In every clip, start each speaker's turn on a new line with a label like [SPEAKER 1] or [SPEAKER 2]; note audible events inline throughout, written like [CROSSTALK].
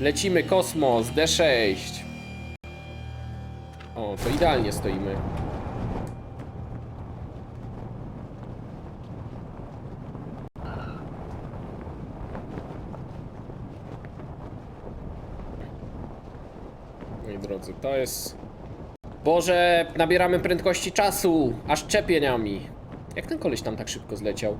[SPEAKER 1] Lecimy kosmos, D6. O, to idealnie stoimy. Moi drodzy, to jest... Boże, nabieramy prędkości czasu, aż czepieniami. Jak ten koleś tam tak szybko zleciał?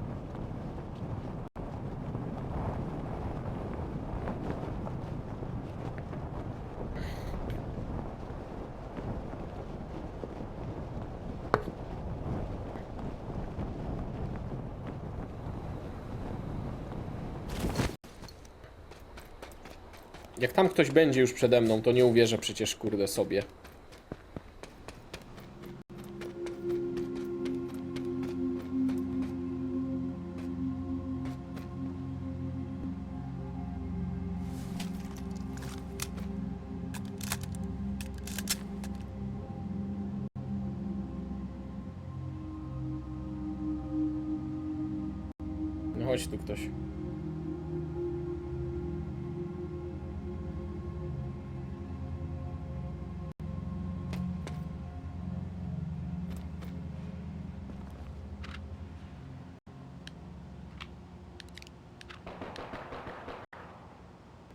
[SPEAKER 1] Jak tam ktoś będzie już przede mną, to nie uwierzę przecież kurde sobie. No chodź tu ktoś.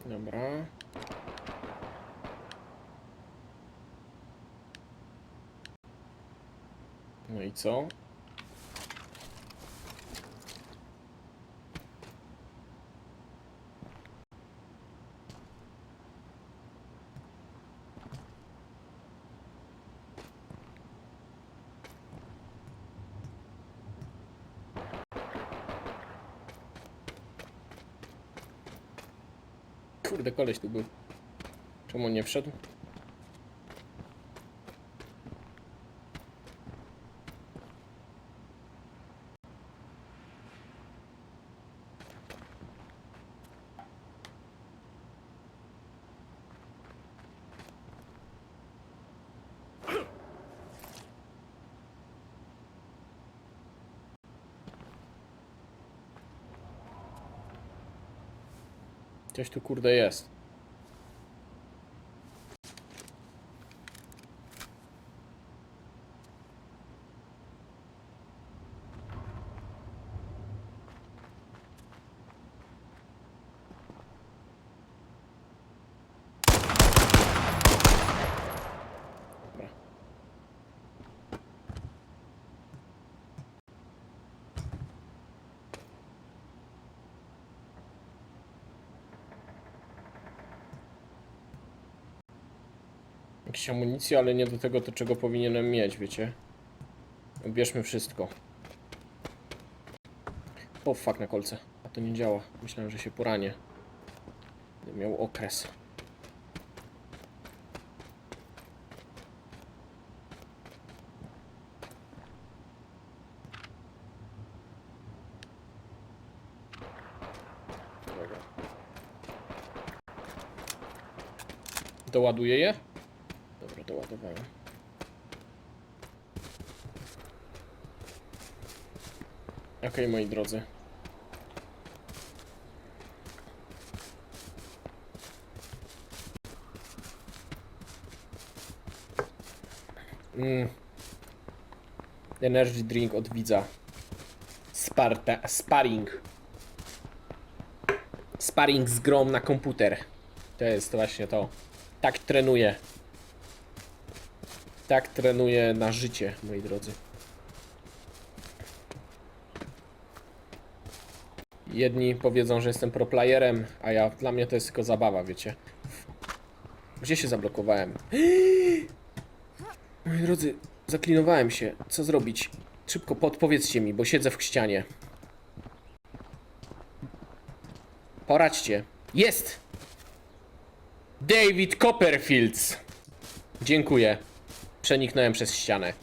[SPEAKER 1] Dobra. No i co? Kurde, koleś tu był. Czemu nie wszedł? Gdzieś tu kurde jest. Jakieś amunicje, ale nie do tego, to czego powinienem mieć, wiecie? Bierzmy wszystko. O, fuck na kolce. A to nie działa. Myślałem, że się poranię. Będę miał okres. Doładuję je? Doładowałem. Okej, moi drodzy. Mm. Energy drink od widza. Sparta, sparring. Sparring z grą na komputer. To jest właśnie to. Tak trenuję. Tak trenuję na życie, moi drodzy. Jedni powiedzą, że jestem pro playerem, a ja dla mnie to jest tylko zabawa, wiecie. Gdzie się zablokowałem? [GASPS] Moi drodzy, zaklinowałem się. Co zrobić? Szybko podpowiedzcie mi, bo siedzę w ścianie. Poradźcie. Jest! David Copperfields. Dziękuję. Przeniknąłem przez ścianę.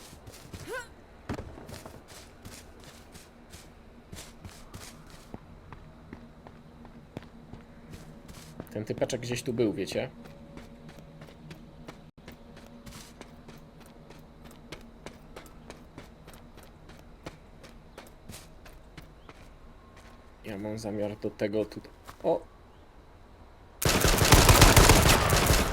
[SPEAKER 1] Ten typeczek gdzieś tu był, wiecie? Ja mam zamiar do tego tutaj. O!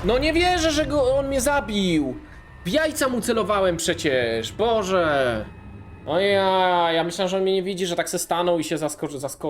[SPEAKER 1] No nie wierzę, że go on mnie zabił! W jajca mu celowałem przecież, Boże! O ja, ja myślałem, że on mnie nie widzi, że tak se stanął i się zaskoczy, zaskoczy.